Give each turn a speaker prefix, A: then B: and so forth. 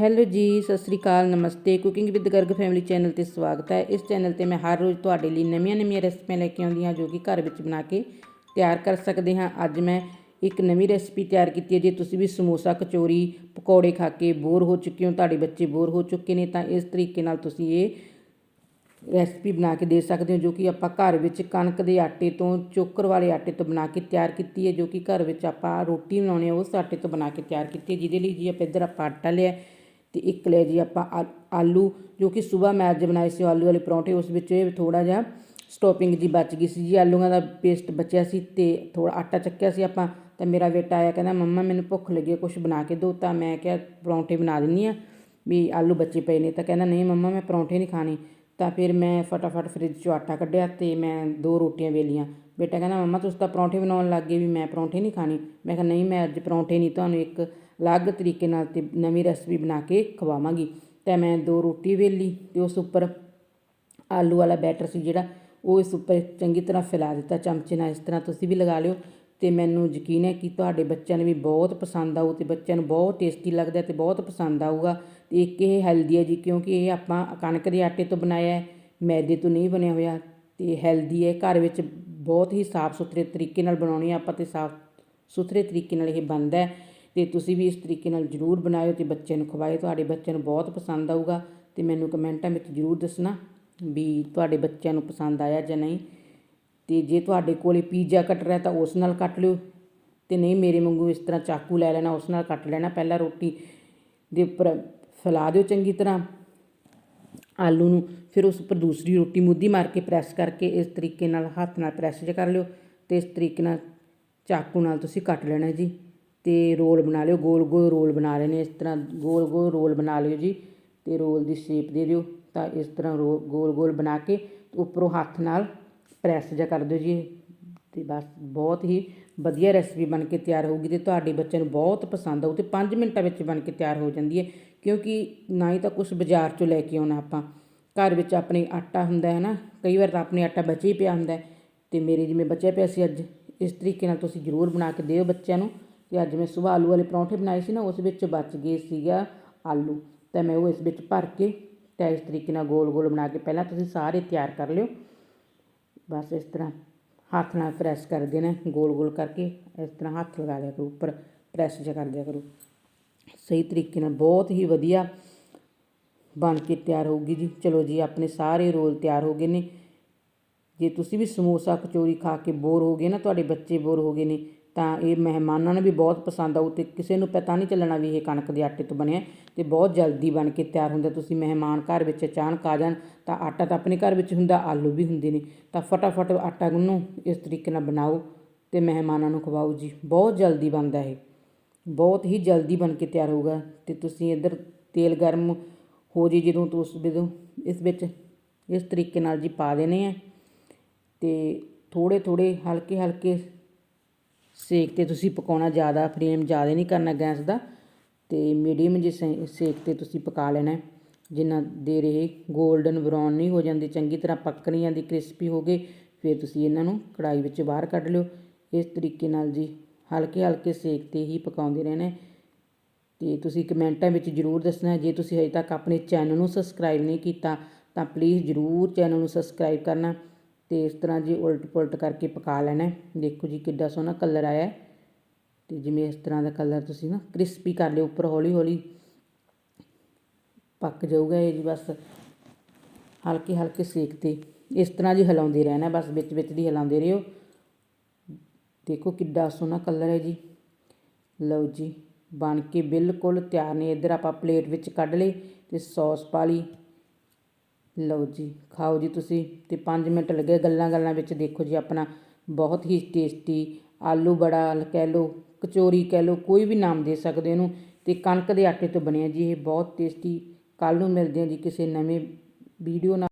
A: Hello ਜੀ, ਸਤਿ ਸ੍ਰੀ ਅਕਾਲ, ਨਮਸਤੇ। Cooking with Garg family channel ਤੇ ਸਵਾਗਤ ਹੈ। ਇਸ ਚੈਨਲ ਤੇ ਮੈਂ ਹਰ ਰੋਜ਼ ਤੁਹਾਡੇ ਲਈ ਨਵੀਆਂ-ਨਵੀਆਂ ਰੈਸਪੀਆਂ ਲੈ ਕੇ ਆਉਂਦੀ ਹਾਂ, ਜੋ ਕਿ ਘਰ ਵਿੱਚ ਬਣਾ ਕੇ ਤਿਆਰ ਕਰ ਸਕਦੇ ਹਾਂ। ਅੱਜ ਮੈਂ ਇੱਕ ਨਵੀਂ ਰੈਸਪੀ ਤਿਆਰ ਕੀਤੀ ਹੈ। ਜੇ ਤੁਸੀਂ ਵੀ ਸਮੋਸਾ, ਕਚੋਰੀ, ਪਕੌੜੇ ਖਾ ਕੇ ਬੋਰ ਹੋ ਚੁੱਕੇ ਹੋ, ਤੁਹਾਡੇ ਬੱਚੇ ਬੋਰ ਹੋ ਚੁੱਕੇ ਨੇ, ਤਾਂ ਇਸ ਤਰੀਕੇ ਨਾਲ ਤੁਸੀਂ ਇਹ ਰੈਸਪੀ ਬਣਾ ਕੇ ਦੇ ਸਕਦੇ ਹੋ, ਜੋ ਕਿ ਆਪਾਂ ਘਰ ਵਿੱਚ ਕਣਕ ਦੇ ਆਟੇ ਤੋਂ, ਚੋਕਰ ਵਾਲੇ ਆਟੇ ਤੋਂ ਬਣਾ ਕੇ ਤਿਆਰ ਕੀਤੀ ਹੈ, ਜੋ ਕਿ ਘਰ ਵਿੱਚ ਆਪਾਂ ਰੋਟੀ ਬਣਾਉਣੀ ਹੈ ਉਸ ਆਟੇ ਤੋਂ ਬਣਾ ਕੇ ਤਿਆਰ ਕੀਤੀ ਹੈ, ਜਿਹਦੇ ਲਈ ਜੀ ਆਪਾਂ ਇੱਧਰ ਆਪਾਂ ਆਟਾ ਲਿਆ ਅਤੇ ਇੱਕ ਲਿਆ ਜੀ ਆਪਾਂ ਆ- ਆਲੂ, ਜੋ ਕਿ ਸਵੇਰ ਮੈਂ ਅੱਜ ਬਣਾਏ ਸੀ ਆਲੂ ਵਾਲੇ ਪਰੌਂਠੇ, ਉਸ ਵਿੱਚ ਇਹ ਥੋੜਾ ਜਿਹਾ ਸਟੋਪਿੰਗ ਜੀ ਬਚ ਗਈ ਸੀ ਜੀ। ਆਲੂਆਂ ਦਾ ਪੇਸਟ ਬਚਿਆ ਸੀ ਤੇ ਥੋੜਾ ਆਟਾ ਚੱਕਿਆ ਸੀ ਆਪਾਂ ਤਾਂ ਮੇਰਾ ਬੇਟਾ ਆਇਆ, ਕਹਿੰਦਾ, ਮੰਮਾ, ਮੈਨੂੰ ਭੁੱਖ ਲੱਗੀ ਹੈ ਕੁਝ ਬਣਾ ਕੇ ਦਿਓ। ਤਾਂ ਮੈਂ ਕਿਹਾ, ਪਰੌਂਠੇ ਬਣਾ ਦਿੰਨੀ ਆ ਵੀ ਆਲੂ ਬਚੇ ਪਏ ਨੇ। ਤਾਂ ਕਹਿੰਦਾ, ਨਹੀਂ ਮੰਮਾ, ਮੈਂ ਪਰੌਂਠੇ ਨਹੀਂ ਖਾਣੇ। ਤਾਂ ਫਿਰ ਮੈਂ ਫਟਾਫਟ ਫਰਿੱਜ 'ਚੋਂ ਆਟਾ ਕੱਢਿਆ ਤੇ ਮੈਂ ਦੋ ਰੋਟੀਆਂ ਵੇਲੀਆਂ। ਬੇਟਾ ਕਹਿੰਦਾ, ਮੰਮਾ, ਤੁਸੀਂ ਤਾਂ ਪਰੌਂਠੇ ਬਣਾਉਣ ਲੱਗ ਗਏ ਵੀ ਮੈਂ ਪਰੌਂਠੇ ਨਹੀਂ ਖਾਣੇ। ਮੈਂ ਕਿਹਾ, ਨਹੀਂ, ਮੈਂ ਅੱਜ ਪਰੌਂਠੇ ਨਹੀਂ, ਤੁਹਾਨੂੰ ਇੱਕ ਅਲੱਗ ਤਰੀਕੇ ਨਾਲ ਤੇ ਨਵੀਂ ਰੈਸਪੀ ਬਣਾ ਕੇ ਖਵਾਵਾਂਗੀ। ਤਾਂ ਮੈਂ ਦੋ ਰੋਟੀ ਵੇਲੀ ਤੇ ਉਸ ਉੱਪਰ ਆਲੂ ਵਾਲਾ ਬੈਟਰ ਸੀ ਜਿਹੜਾ, ਉਹ ਇਸ ਉੱਪਰ ਚੰਗੀ ਤਰ੍ਹਾਂ ਫੈਲਾ ਦਿੱਤਾ। ਚਮਚੇ ਨਾਲ ਇਸ ਤਰ੍ਹਾਂ ਤੁਸੀਂ ਵੀ ਲਗਾ ਲਿਓ ਤੇ ਮੈਨੂੰ ਯਕੀਨ ਹੈ ਕਿ ਤੁਹਾਡੇ ਬੱਚਿਆਂ ਨੂੰ ਵੀ ਬਹੁਤ ਪਸੰਦ ਆਊ ਤੇ ਬੱਚਿਆਂ ਨੂੰ ਬਹੁਤ ਟੇਸਟੀ ਲੱਗਦਾ ਤੇ ਬਹੁਤ ਪਸੰਦ ਆਊਗਾ। ਤੇ ਇੱਕ ਇਹ ਹੈਲਦੀ ਹੈ ਜੀ, ਕਿਉਂਕਿ ਇਹ ਆਪਾਂ ਕਣਕ ਦੇ ਆਟੇ ਤੋਂ ਬਣਾਇਆ ਹੈ, ਮੈਦੇ ਤੋਂ ਨਹੀਂ ਬਣਿਆ ਹੋਇਆ। ਤੇ ਹੈਲਦੀ ਹੈ, ਘਰ ਵਿੱਚ ਬਹੁਤ ਹੀ ਸਾਫ਼ ਸੁਥਰੇ ਤਰੀਕੇ ਨਾਲ ਬਣਾਉਣੀ ਆ ਆਪਾਂ ਤੇ ਸਾਫ਼ ਸੁਥਰੇ ਤਰੀਕੇ ਨਾਲ ਇਹ ਬਣਦਾ ਹੈ। ਤੇ ਤੁਸੀਂ ਵੀ ਇਸ ਤਰੀਕੇ ਨਾਲ ਜ਼ਰੂਰ ਬਣਾਇਓ ਤੇ ਬੱਚਿਆਂ ਨੂੰ ਖਵਾਇਓ। ਤੁਹਾਡੇ ਬੱਚਿਆਂ ਨੂੰ ਬਹੁਤ ਪਸੰਦ ਆਊਗਾ ਤੇ ਮੈਨੂੰ ਕਮੈਂਟਾਂ ਵਿੱਚ ਜ਼ਰੂਰ ਦੱਸਣਾ ਵੀ ਤੁਹਾਡੇ ਬੱਚਿਆਂ ਨੂੰ ਪਸੰਦ ਆਇਆ ਜਾਂ ਨਹੀਂ। ਤੇ ਜੇ ਤੁਹਾਡੇ ਕੋਲੇ ਪੀਜ਼ਾ ਕਟਰ ਹੈ ਤਾਂ ਉਸ ਨਾਲ ਕੱਟ ਲਿਓ ਤੇ ਨਹੀਂ ਮੇਰੇ ਵਾਂਗੂ ਇਸ ਤਰ੍ਹਾਂ ਚਾਕੂ ਲੈ ਲੈਣਾ, ਉਸ ਨਾਲ ਕੱਟ ਲੈਣਾ। ਪਹਿਲਾਂ ਰੋਟੀ ਦੇ ਉੱਪਰ ਫੈਲਾ ਦਿਓ ਚੰਗੀ ਤਰ੍ਹਾਂ ਆਲੂ ਨੂੰ, ਫਿਰ ਉਸ ਉੱਪਰ ਦੂਸਰੀ ਰੋਟੀ ਮੁੱਧੀ ਮਾਰ ਕੇ ਪ੍ਰੈਸ ਕਰਕੇ ਇਸ ਤਰੀਕੇ ਨਾਲ ਹੱਥ ਨਾਲ ਪ੍ਰੈਸ ਜਿਹਾ ਕਰ ਲਿਓ ਤੇ ਇਸ ਤਰੀਕੇ ਨਾਲ ਚਾਕੂ ਨਾਲ ਤੁਸੀਂ ਕੱਟ ਲੈਣਾ ਜੀ। ਅਤੇ ਰੋਲ ਬਣਾ ਲਿਓ, ਗੋਲ ਗੋਲ ਰੋਲ ਬਣਾ ਲੈਣੇ ਇਸ ਤਰ੍ਹਾਂ ਗੋਲ ਗੋਲ ਰੋਲ ਬਣਾ ਲਿਓ ਜੀ ਅਤੇ ਰੋਲ ਦੀ ਸ਼ੇਪ ਦੇ ਦਿਓ, ਤਾਂ ਇਸ ਤਰ੍ਹਾਂ ਰੋ, ਗੋਲ ਗੋਲ ਬਣਾ ਕੇ ਉੱਪਰੋਂ ਹੱਥ ਨਾਲ ਪ੍ਰੈਸ ਜਿਹਾ ਕਰ ਦਿਓ ਜੀ ਅਤੇ ਬਸ ਬਹੁਤ ਹੀ ਵਧੀਆ ਰੈਸਪੀ ਬਣ ਕੇ ਤਿਆਰ ਹੋਊਗੀ ਅਤੇ ਤੁਹਾਡੇ ਬੱਚਿਆਂ ਨੂੰ ਬਹੁਤ ਪਸੰਦ ਆਊ ਅਤੇ 5 ਮਿੰਟਾਂ ਵਿੱਚ ਬਣ ਕੇ ਤਿਆਰ ਹੋ ਜਾਂਦੀ ਹੈ, ਕਿਉਂਕਿ ਨਾ ਹੀ ਤਾਂ ਕੁਝ ਬਾਜ਼ਾਰ ਚੋਂ ਲੈ ਕੇ ਆਉਣਾ ਆਪਾਂ, ਘਰ ਵਿੱਚ ਆਪਣੇ ਆਟਾ ਹੁੰਦਾ ਹੈ ਨਾ, ਕਈ ਵਾਰ ਤਾਂ ਆਪਣੇ ਆਟਾ ਬਚੇ ਹੀ ਪਿਆ ਹੁੰਦਾ ਅਤੇ ਮੇਰੇ ਜਿਵੇਂ ਬਚਿਆ ਪਿਆ ਸੀ ਅੱਜ, ਇਸ ਤਰੀਕੇ ਨਾਲ ਤੁਸੀਂ ਜ਼ਰੂਰ ਬਣਾ ਕੇ ਦਿਓ ਬੱਚਿਆਂ ਨੂੰ ਅਤੇ ਅੱਜ ਮੈਂ ਸੁਬਾਹ ਆਲੂ ਵਾਲੇ ਪਰੌਂਠੇ ਬਣਾਏ ਸੀ ਨਾ, ਉਸ ਵਿੱਚ ਬਚ ਗਏ ਸੀਗਾ ਆਲੂ। ਤਾਂ ਮੈਂ ਉਹ ਇਸ ਵਿੱਚ ਭਰ ਕੇ ਤਾਂ ਇਸ ਤਰੀਕੇ ਨਾਲ ਗੋਲ ਗੋਲ ਬਣਾ ਕੇ ਪਹਿਲਾਂ ਤੁਸੀਂ ਸਾਰੇ ਤਿਆਰ ਕਰ ਲਿਓ। ਬਸ ਇਸ ਤਰ੍ਹਾਂ ਹੱਥ ਨਾਲ ਪ੍ਰੈਸ ਕਰ ਦੇਣਾ ਗੋਲ ਗੋਲ ਕਰਕੇ ਇਸ ਤਰ੍ਹਾਂ ਹੱਥ ਲਗਾ ਲਿਆ ਕਰੋ, ਉੱਪਰ ਪ੍ਰੈਸ ਜਿਹਾ ਕਰ ਦਿਆ ਕਰੋ। ਸਹੀ ਤਰੀਕੇ ਨਾਲ ਬਹੁਤ ਹੀ ਵਧੀਆ ਬਣ ਕੇ ਤਿਆਰ ਹੋਊਗੀ ਜੀ। ਚਲੋ ਜੀ, ਆਪਣੇ ਸਾਰੇ ਰੋਲ ਤਿਆਰ ਹੋ ਗਏ ਨੇ। ਜੇ ਤੁਸੀਂ ਵੀ ਸਮੋਸਾ ਕਚੋਰੀ ਖਾ ਕੇ ਬੋਰ ਹੋ ਗਏ ਨਾ, ਤੁਹਾਡੇ ਬੱਚੇ ਬੋਰ ਹੋ ਗਏ ਨੇ ਤਾਂ ਇਹ ਮਹਿਮਾਨਾਂ ਨੂੰ ਵੀ ਬਹੁਤ ਪਸੰਦ ਆਊ ਅਤੇ ਕਿਸੇ ਨੂੰ ਪਤਾ ਨਹੀਂ ਚੱਲਣਾ ਵੀ ਇਹ ਕਣਕ ਦੇ ਆਟੇ ਤੋਂ ਬਣਿਆ ਅਤੇ ਬਹੁਤ ਜਲਦੀ ਬਣ ਕੇ ਤਿਆਰ ਹੁੰਦਾ ਤੁਸੀਂ ਮਹਿਮਾਨ ਘਰ ਵਿੱਚ ਅਚਾਨਕ ਆ ਜਾਣ ਤਾਂ ਆਟਾ ਤਾਂ ਆਪਣੇ ਘਰ ਵਿੱਚ ਹੁੰਦਾ, ਆਲੂ ਵੀ ਹੁੰਦੇ ਨੇ। ਤਾਂ ਫਟਾਫਟ ਆਟਾ ਗੁੰਨੋ ਇਸ ਤਰੀਕੇ ਨਾਲ ਬਣਾਓ ਅਤੇ ਮਹਿਮਾਨਾਂ ਨੂੰ ਖਵਾਓ ਜੀ। ਬਹੁਤ ਜਲਦੀ ਬਣਦਾ ਇਹ। ਬਹੁਤ ਹੀ ਜਲਦੀ ਬਣ ਕੇ ਤਿਆਰ ਹੋਊਗਾ ਅਤੇ ਤੁਸੀਂ ਇੱਧਰ ਤੇਲ ਗਰਮ ਹੋ ਜੇ ਜਦੋਂ ਤੋਂ ਉਸ ਜਦੋਂ ਇਸ ਵਿੱਚ, ਇਸ ਤਰੀਕੇ ਨਾਲ ਜੀ ਪਾ ਦੇਣੇ ਆ ਅਤੇ ਥੋੜੇ ਥੋੜੇ ਹਲਕੇ ਹਲਕੇ ਸੇਕ ਤੇ ਤੁਸੀਂ ਪਕਾਉਣਾ ਜ਼ਿਆਦਾ ਫਲੇਮ ਜ਼ਿਆਦਾ ਨਹੀਂ ਕਰਨਾ ਗੈਸ ਦਾ, ਤੇ ਮੀਡੀਅਮ ਜਿਹੇ ਸੇਕ ਤੇ ਤੁਸੀਂ ਪਕਾ ਲੈਣਾ ਹੈ। ਜਿੰਨਾ ਦੇਰ ਇਹ 골ਡਨ ਬਰਾਊਨ ਨਹੀਂ ਹੋ ਜਾਂਦੀ, ਚੰਗੀ ਤਰ੍ਹਾਂ ਪੱਕ ਨਹੀਂ ਜਾਂਦੀ ਕ੍ਰਿਸਪੀ ਹੋ ਗਏ, ਫਿਰ ਤੁਸੀਂ ਇਹਨਾਂ ਨੂੰ ਕੜਾਈ ਵਿੱਚ ਬਾਹਰ ਕੱਢ ਲਿਓ ਇਸ ਤਰੀਕੇ ਨਾਲ ਜੀ ਹਲਕੇ ਹਲਕੇ ਸੇਕ ਤੇ ਹੀ ਪਕਾਉਂਦੇ ਰਹਿਣਾ ਹੈ। ਤੇ ਤੁਸੀਂ ਕਮੈਂਟਾਂ ਵਿੱਚ ਜਰੂਰ ਦੱਸਣਾ ਜੇ ਤੁਸੀਂ ਹਜੇ ਤੱਕ ਆਪਣੇ ਚੈਨਲ ਨੂੰ ਸਬਸਕ੍ਰਾਈਬ ਨਹੀਂ ਕੀਤਾ, ਤਾਂ ਪਲੀਜ਼ ਜਰੂਰ ਚੈਨਲ ਨੂੰ ਸਬਸਕ੍ਰਾਈਬ ਕਰਨਾ ਅਤੇ ਇਸ ਤਰ੍ਹਾਂ ਜੀ ਉਲਟ ਪੁਲਟ ਕਰਕੇ ਪਕਾ ਲੈਣਾ ਦੇਖੋ ਜੀ ਕਿੱਡਾ ਸੋਹਣਾ ਕਲਰ ਆਇਆ ਅਤੇ ਜਿਵੇਂ ਇਸ ਤਰ੍ਹਾਂ ਦਾ ਕਲਰ ਤੁਸੀਂ ਨਾ ਕ੍ਰਿਸਪੀ ਕਰ ਲਿਓ ਉੱਪਰ ਹੌਲੀ ਹੌਲੀ। ਪੱਕ ਜਾਊਗਾ ਇਹ ਜੀ ਬਸ ਹਲਕੇ ਹਲਕੇ ਸੇਕ ਤੇ। ਇਸ ਤਰ੍ਹਾਂ ਜੀ ਹਿਲਾਉਂਦੇ ਰਹਿਣਾ ਬਸ ਵਿੱਚ ਵਿੱਚ ਦੀ ਹਿਲਾਉਂਦੇ ਰਹੋ। ਦੇਖੋ ਕਿੱਡਾ ਸੋਹਣਾ ਕਲਰ ਹੈ ਜੀ। ਲਓ ਜੀ ਬਣ ਕੇ ਬਿਲਕੁਲ ਤਿਆਰ ਨੇ। ਇੱਧਰ ਆਪਾਂ ਪਲੇਟ ਵਿੱਚ ਕੱਢ ਲਏ ਤੇ ਸੌਸ ਪਾ ਲਈ। ਲਓ ਜੀ, ਖਾਓ ਜੀ ਤੁਸੀਂ ਅਤੇ ਪੰਜ ਮਿੰਟ ਲੱਗੇ ਗੱਲਾਂ ਗੱਲਾਂ ਵਿੱਚ ਦੇਖੋ ਜੀ ਆਪਣਾ ਬਹੁਤ ਹੀ ਟੇਸਟੀ ਆਲੂ ਬੜਾ ਕਹਿ ਲਓ, ਕਚੋਰੀ ਕਹਿ ਲਓ, ਕੋਈ ਵੀ ਨਾਮ ਦੇ ਸਕਦੇ ਹੋ ਇਹਨੂੰ ਤੇ ਕਣਕ ਦੇ ਆਟੇ ਤੋਂ ਬਣਿਆ ਜੀ ਇਹ ਬਹੁਤ ਟੇਸਟੀ ਕੱਲ੍ਹ ਨੂੰ ਮਿਲਦੇ ਹਾਂ ਜੀ ਕਿਸੇ ਨਵੇਂ ਵੀਡੀਓ ਨਾਲ।